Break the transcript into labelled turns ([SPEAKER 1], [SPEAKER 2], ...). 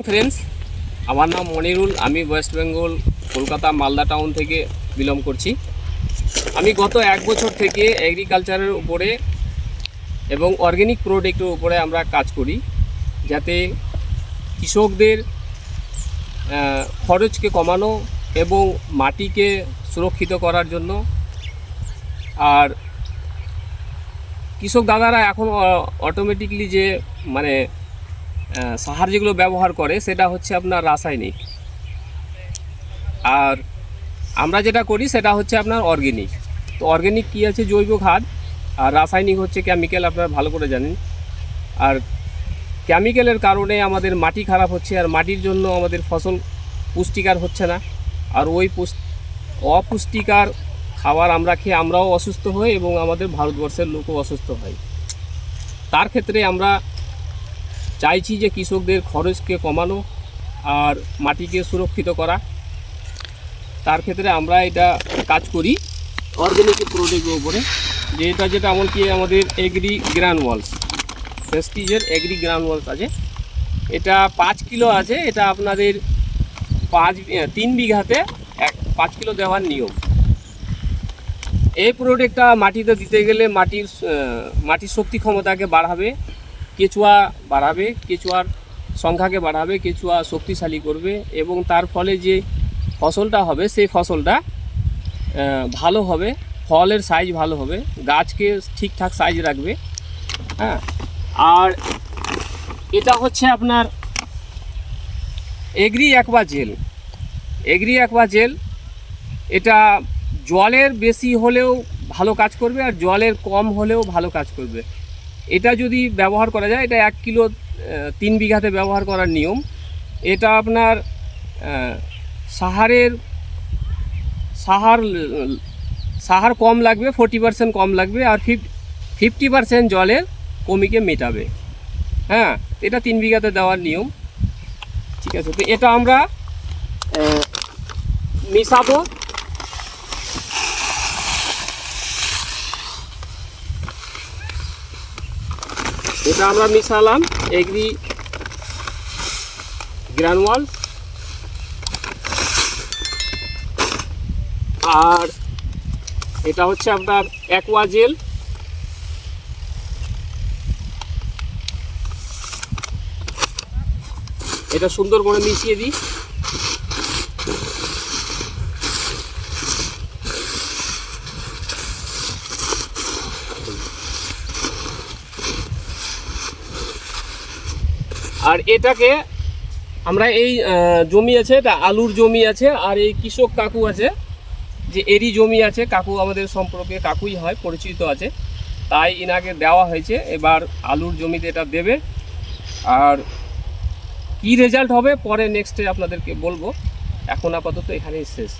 [SPEAKER 1] Friends আমার নাম মনিরুল, আমি ওয়েস্ট বেঙ্গল কলকাতা, মালদা টাউন থেকে বিলং করছি। আমি গত এক বছর থেকে এগ্রিকালচারের উপরে এবং অর্গ্যানিক প্রোডাক্টের উপরে আমরা কাজ করি, যাতে কৃষকদের খরচকে কমানো এবং মাটিকে সুরক্ষিত করার জন্য। আর কৃষক দাদারা এখন অটোমেটিকলি যে মানে সার যেগুলো ব্যবহার করে, সেটা হচ্ছে আপনার রাসায়নিক। আর আমরা যেটা করি, সেটা হচ্ছে আপনার অর্গ্যানিক তো অর্গ্যানিক কী আছে? জৈব খাদ। আর রাসায়নিক হচ্ছে কেমিক্যাল আপনারা ভালো করে জানেন। আর কেমিক্যালের কারণে আমাদের মাটি খারাপ হচ্ছে, আর মাটির জন্য আমাদের ফসল পুষ্টিকার হচ্ছে না। আর ওই পুষ- অপুষ্টিকার খাবার আমরা খেয়ে আমরাও অসুস্থ হই এবং আমাদের ভারতবর্ষের লোকও অসুস্থ হয়। তার ক্ষেত্রে আমরা চাইছি যে কৃষকদের খরচকে কমানো আর মাটিকে সুরক্ষিত করা। তার ক্ষেত্রে আমরা এটা কাজ করি অর্গ্যানিক প্রোডাক্টের উপরে। যে এটা যেটা এমনকি আমাদের এগ্রি গ্রানুয়ালস প্রেস্টিজের এগ্রি গ্রানুয়ালস আছে। এটা পাঁচ কিলো আছে, এটা আপনাদের পাঁচ তিন বিঘাতে এক, পাঁচ কিলো দেওয়ার নিয়ম। এই প্রোডাক্টটা মাটিতে দিতে গেলে মাটির মাটির শক্তি ক্ষমতাকে বাড়াবে। কেঁচুয়া বাড়াবে, কেঁচুয়ার সংখ্যাকে বাড়াবে, কেঁচুয়া শক্তিশালী করবে এবং তার ফলে যে ফসলটা হবে, সেই ফসলটা ভালো হবে, ফলের সাইজ ভালো হবে, গাছকে ঠিকঠাক সাইজ রাখবে হ্যাঁ। আর এটা হচ্ছে আপনার agri aqua gel agri aqua gel এটা জলের বেশি হলেও ভালো কাজ করবে আর জলের কম হলেও ভালো কাজ করবে। এটা যদি ব্যবহার করা যায়, এটা এক কিলো তিন বিঘাতে ব্যবহার করার নিয়ম। এটা আপনার সাহারের, সাহার সাহার কম লাগবে ফোর্টি পার্সেন্ট কম লাগবে, আর ফিফ ফিফটি পার্সেন্ট জলের কমিকে মেটাবে। হ্যাঁ এটা তিন বিঘাতে দেওয়ার নিয়ম। ঠিক আছে, তো এটা আমরা মিশাবো। এটা আমরা মিশালাম এগ্রি গ্রানুয়াল। আর এটা হচ্ছে আপনার অ্যাকোয়া জেল এটা সুন্দর করে মিশিয়ে দিই। এটাকে আমরা এই জমি আছে, এটা আলুর জমি আছে, আর এই কৃষক কাকু আছে, যে এরই জমি আছে, কাকু আমাদের সম্পর্কে কাকুই হয়, পরিচিত আছে, তাই ইনাকে দেওয়া হয়েছে, এবার আলুর জমিতে এটা দেবে, আর কি রেজাল্ট হবে, পরে নেক্সটে আপনাদেরকে বলব, এখন আপাতত এখানেই শেষ।